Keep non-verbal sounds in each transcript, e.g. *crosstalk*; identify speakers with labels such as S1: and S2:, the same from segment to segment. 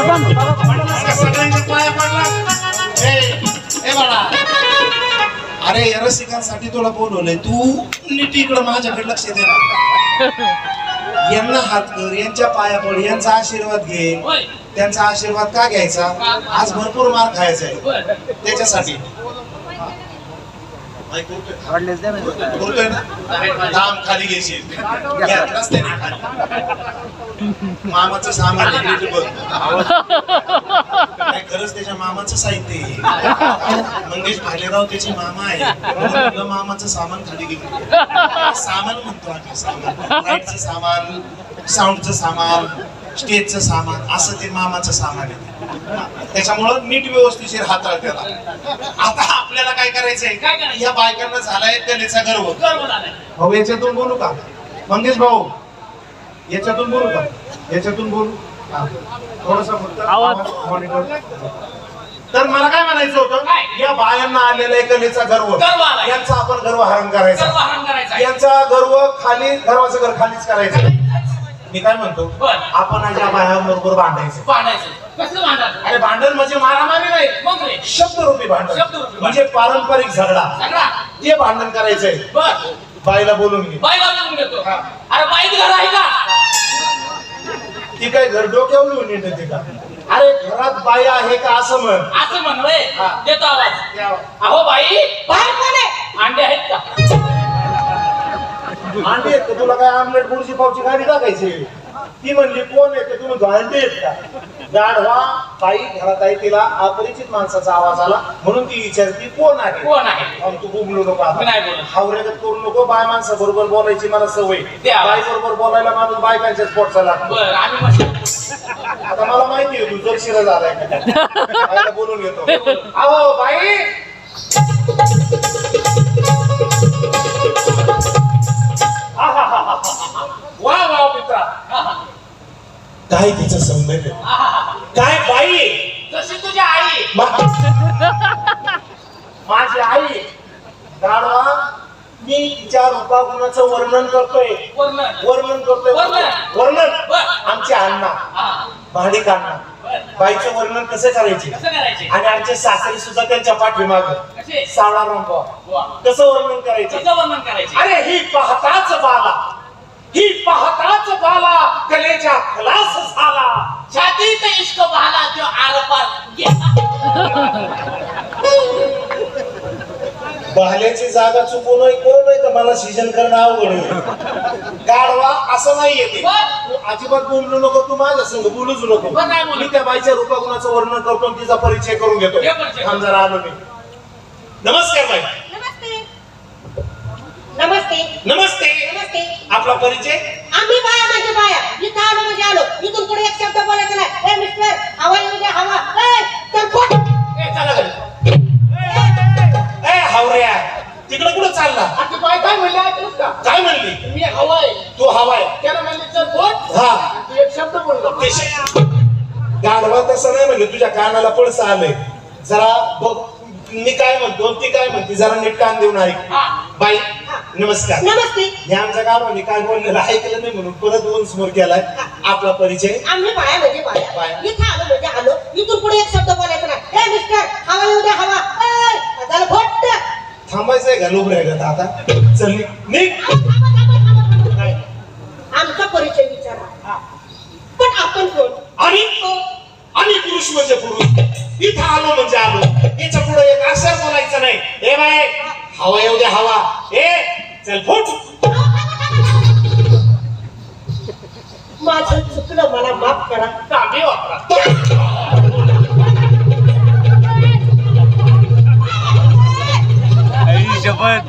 S1: आता सगळ्यांच्या पाया पडला ए ए बाळा अरे या रसिकांसाठी तुला बोलवलंय तू नीट इकडं माझ्याकडे लक्ष दे यांना हात कर यांच्या पाया पड यांचा आशीर्वाद घे. त्यांचा आशीर्वाद का घ्यायचा? आज भरपूर मार खायचा आहे. त्याच्यासाठी. बोलतोय? ना थांब खाली घेशील मामाचं सामान बघ. खरंच त्याच्या मामाचं साहित्य मंगेश भालेराव त्याचे मामा आहे मामाचं सामान खाली घेऊन सामान म्हणतो आम्ही सामान लाईटचं सामान साऊंडचं सामान स्टेजचं सामान असं ते मामाचं सामान आहे. त्याच्यामुळं नीट व्यवस्थिशीर हाताळ त्याला. आता आपल्याला काय करायचंय? या बायकांना झालाय कलेचा गर्व. भाऊ याच्यातून बोलू का? मंगेश भाऊ याच्यातून बोलू का? याच्यातून बोलू. थोडासा monitor. तर मला काय म्हणायचं होतं? या बायांना आलेला आहे कलेचा गर्व. यांचा आपण गर्व हरण करायचा. यांचा गर्व खाली गर्वाचं घर खालीच करायचं. मी काय म्हणतो?
S2: बर.
S1: आपण आज या बायांबरोबर भांडायचं.
S2: भांडायचं.
S1: अरे भांडण म्हणजे मारामारी नाही.
S2: मग रे.
S1: शब्दरूपी भांडण.
S2: शब्दरूपी.
S1: म्हणजे पारंपरिक झगडा.
S2: सगळा
S1: ते भांडण करायचंय.
S2: बर.
S1: बाईला बोलून घे.
S2: बाई लावून
S1: हा.
S2: अरे बाईत घर आहे का?
S1: ती काय घर डोक्यावर लिहून येते का? अरे घरात बाई आहे का असं म्हण.
S2: असं म्हणलंय
S1: हा.
S2: देतो आवाज. अहो बाई बाहेर कोण आहे अंडे आहेत का?
S1: अंडी आहेत का तुला काय आमलेट बुडची पावची गाडी टाकायची? ती म्हणली कोण आहे ते? तुम्ही आहेत का? गाढवा बाई घरात आहे तिला अपरिचित माणसाचा आवाज आला. म्हणून ती विचारती कोण आहे?
S2: कोण आहे?
S1: तू बोलू नको
S2: मी नाही बोलत.
S1: हावरेगत करू नको. बाय माणसा बरोबर बोलायची मला सवय.
S2: द्या.
S1: बाई बरोबर बोलायला माणूस बायकांच्या स्पॉटचा लागतो.
S2: बर आम्ही मस्त
S1: आता मला माहिती आहे तू जर शिरा झालाय का बोलून घेतो. *laughs* अहो बाई *laughs* वा वा मित्रा. काय तिचं सौंदर्य काय बाई?
S2: जशी तुझी आई.
S1: मा- *laughs* माझी आई. गाढवा मी तिच्या रूपागुणाचं वर्णन करतोय.
S2: वर्ण
S1: वर्णन करतोय.
S2: वर्णन.
S1: वर्णन. आमचे अण्णा. भाडी काढणं
S2: बर
S1: बाईचं वर्णन कसं करायचे? आणि आमचे सासरे सुद्धा त्यांच्या पाठीमाग. सावळा रंगवा
S2: वा.
S1: कसं वर्णन करायचे?
S2: कसं वर्णन करायचे?
S1: अरे ही पाहताच बाला. ही पाहताच बाला. कलेच्या खलास झाला.
S2: छातीत इश्क बहाला जो आरपार *laughs*
S1: बहल्याची जागा चुकून करू नाही तर मला सीजन करणं अवघड होईल. गाढवा असं नाही येते
S2: बर.
S1: तू अजिबात बोलू नको तू माझ्या संग बोलूच नको. मी त्या बाईच्या रूपागुणाचं वर्णन करतो आणि तिचा परिचय करून घेतो. थांब जरा आलो मी. नमस्कार बाई.
S3: नमस्ते. नमस्ते.
S1: नमस्ते.
S3: नमस्ते.
S1: आपला परिचय?
S3: आम्ही बाया म्हणजे बाया. इथं आलो म्हणजे आलो? इथून पुढे एक शब्द बोलायचा नाही. ए मिस्टर हवा हवा. ए तर
S2: चला काय म्हणली? मी हवाय.
S1: तू हवाय.
S2: त्याला म्हणले चल बोल.
S1: हा.
S2: तू एक शब्द बोललो
S1: ते गाढवा तसं नाही म्हणलं. तुझ्या कानाला पळस आलंय. जरा बघ मी काय म्हणतो ती काय म्हणते? जरा नीट कान देऊन ऐक. बाई नमस्कार.
S3: नमस्ते.
S1: हे आमच्या गावाने काय बोललेलं ऐकलं नाही म्हणून परत दोन समोर केलाय आपला परिचय?
S3: आम्ही बाया म्हणजे बाया.
S1: बाया.
S3: इथं आलो म्हणजे आलो. इथून पुढे एक शब्द बोलायचा नाही ए मिस्टर हवा येऊ द्या हवा ए त्याला फुट.
S1: थांबायचंय का? लोबऱ्या का आता? चल निघ.
S3: आमचा परिचय विचारा. पण आपण कोण?
S1: आणि? आणि पुरुष म्हणजे पुरुष. इथं आलो म्हणजे आलो. याच्यापुढे एक अक्षर बोलायचं नाही. ए बाय हवा येऊ द्या हवा. ए चल फुट.
S3: माझं चुकलं मला माफ करा.
S2: तांबे वापरा.
S4: शपथ.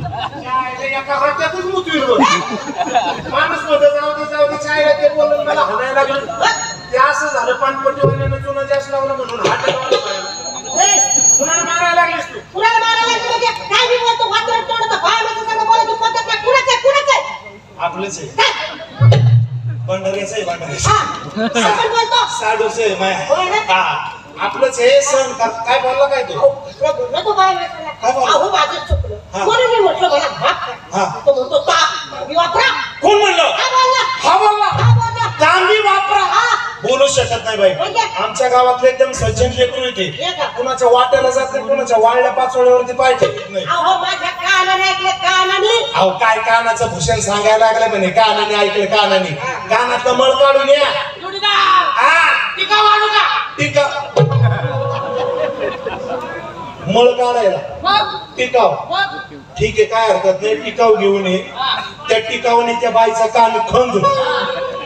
S1: माणूसमध्ये जाऊ दे जाऊ दे चायला ते बोलून मला हाणायला लागलं ते असं झालं पानपट्टीवाल्यानं चुना जास्त लावलं म्हणून हात कुणाला मारायला लागलीस तू
S3: कुणाला मारायला लागलं म्हणजे काय मी बोलतो वात्रट तोडतो बाया माणसं संग बोलायची पद्धत नाही कुणाचं आहे कुणाचं आहे
S1: आपलंच आहे
S3: काय?
S1: भंडाऱ्याचं आहे भंडाऱ्याचं
S3: हा आपण बोलतो
S1: साडूच आहे माय? हा आपलंच हे सण काय बोलला काय तू
S3: दुसरं बोललो तो.
S1: काय बोलला?
S3: म्हणून मी म्हटलं मला
S1: हा.
S3: तो म्हणतो ता मी वापरा.
S1: कोण म्हणलं?
S3: हा बोलला
S1: हा बोलला
S3: हा बोलला
S1: तांबी वापरा.
S3: हा.
S1: बोलू शकत नाही बाई.
S3: म्हणजे?
S1: आमच्या गावातले एकदम सज्जन लेकरू
S3: हे
S1: येते
S3: का?
S1: कुणाच्या वाट्याला जात नाही कुणाच्या वाळल्या पाचोळ्यावरती पाय ठेवत नाही.
S3: अहो माझ्या कानाने ऐकले कानाने.
S1: अहो काय कानाचं भूषण सांगायला लागलं म्हणे? कानाने ऐकलं कानाने. कानातलं मळ काढून या.
S2: जोडीदार.
S1: हा.
S2: टिका वाढू का?
S1: टिका मळ काढायला. टिकाव. ठीक आहे काय हरकत नाही टिकाव घेऊन ये. त्या टिकावने त्या बाईचा कान खंद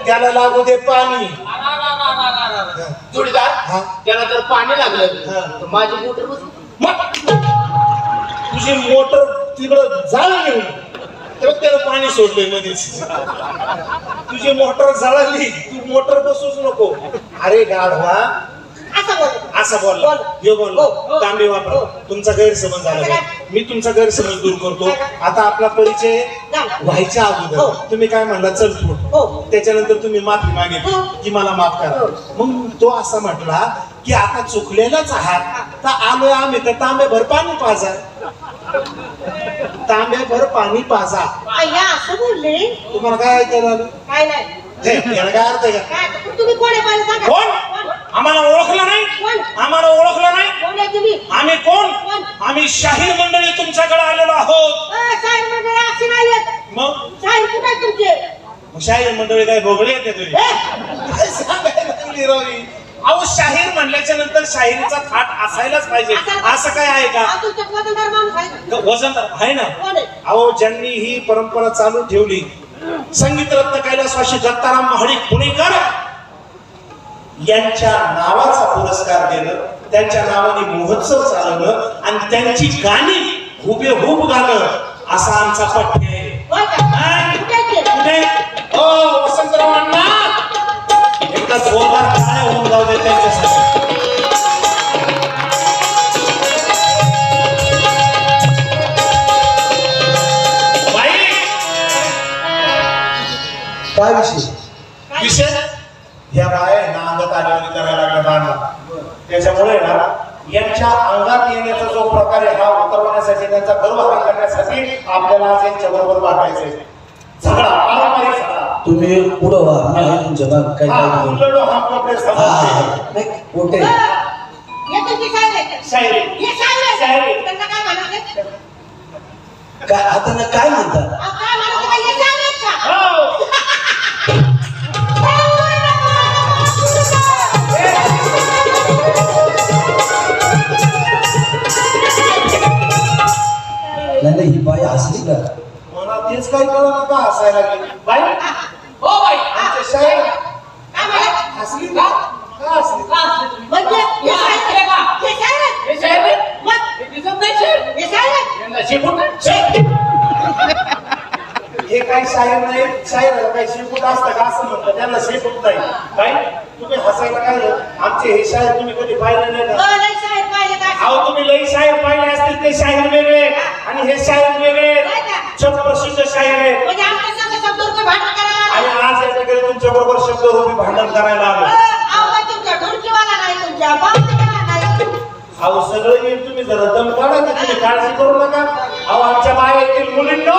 S1: त्याला लागू दे पाणी.
S2: जोडीदार. त्याला जर पाणी लागलं. तर माझी मोटर
S1: तुझी मोटर तिकडं जाळ घेऊन तेव्हा त्याला पाणी सोडलंय मध्येच तुझी मोटर जळाली तू मोटर बसूच नको. अरे गाढवा.
S3: असं
S1: असं बोलला
S3: बोल.
S1: हे बोलला
S3: हो.
S1: तांबे वापर
S3: हो.
S1: तुमचा गैरसमज झाला? मी तुमचा गैरसमज दूर करतो? आता आपला परिचय. व्हायच्या
S3: हो.
S1: अगोदर तुम्ही काय म्हणला चल फूट
S3: हो.
S1: त्याच्यानंतर तुम्ही माफी मागितली
S3: हो.
S1: की मला माफ करा
S3: हो.
S1: मग तो असा म्हटला की आता चुकलेलाच आहात तर आलोय आम्ही तर तांबे भर पाणी पाजा तांबे भर पाणी पाजा
S3: असं बोलले
S1: तुम्हाला काय ऐकायला आलं
S3: काय नाही
S1: हे, याला काय अर्थ आहे का
S3: तुम्ही कोण
S1: आम्हाला ओळखलं नाही आम्हाला ओळखलं नाही.
S3: कोण आहे तुम्ही?
S1: आम्ही कोण? आम्ही शाहीर मंडळी तुमच्याकडे आलेलो आहोत.
S3: अ, साहेब मंडळी असे नाही येत
S1: मग?
S3: साहेब कुठे आहे तुमचे?
S1: मग शाहीर मंडळी काय भोगळे येते तुझे?
S3: ए,
S1: काय सांगायला लागली रवी अहो शाहीर म्हणल्याच्या नंतर शाहिरीचा थाट असायलाच पाहिजे. असं काय आहे का?
S3: हा तुमचा वजनदार माणूस आहे. का?
S1: वजन आहे ना?
S3: कोण आहे?
S1: अहो ज्यांनी ही परंपरा चालू ठेवली संगीत रत्न कैलासवासी दत्ताराम महाडिक पुणेकर यांच्या नावाचा पुरस्कार देणं त्यांच्या नावाने महोत्सव चालवणं आणि त्यांची गाणी हुबेहूब गाणं असा आमचा पठ्य आहे. वसंतराव अण्णा एकदा जोरदार काय होऊन जाऊ दे त्यांच्यासाठी. बाई!
S5: काय विषय
S1: विषय या आहे ना अंगात आल्यावर करायला लागल्या बाळाला त्याच्यामुळे ना यांच्या अंगात येण्याचा जो प्रकार आहे हा उतरवण्यासाठी त्यांचा गर्वहार करण्यासाठी आपल्याला आज यांच्या बरोबर वाटायचंय. झगडा पारंपरिक झगडा.
S5: तुम्ही पुढं व्हा. मी आहे तुमच्या बाग काय
S1: हा
S5: काय.
S1: उलटलो हा कपडे
S5: हा,
S1: समजते
S5: हा. नाही कुठे?
S1: शायरी
S3: काय
S5: आता ना काय म्हणता?
S3: अहो, काय म्हणायचं का? हे साहेब आहेत का?
S1: हो. हसायला लागली बाई
S2: हो बाई
S1: आमचे शाहीर
S3: काय म्हणायचं?
S1: हसली का हसली
S2: का तुम्ही?
S3: म्हणजे हे.
S2: का?
S3: हे आहेत.
S2: हे?
S3: मग
S2: हे दिसत नाही
S3: हे.
S2: यांना.
S1: हे काही शाहीर नाही शाहीर काही शेपूट असतं का असं म्हणतं त्यांना शेपूट नाही बाई तुम्ही हसायला काय? आमचे हे शाहीर तुम्ही कधी पाहिले नाही का
S3: का?
S1: अहो तुम्ही लई शाहीर पाहिले असतील ते शाहीर वेगळे आणि आज या तुमच्या बरोबर शब्द भांडण करायला आलो.
S3: अहो
S1: सगळं तुम्ही जरा दम काढा तुम्ही काळजी करू नका. अहो आमच्या बाहेर येतील मुलींना.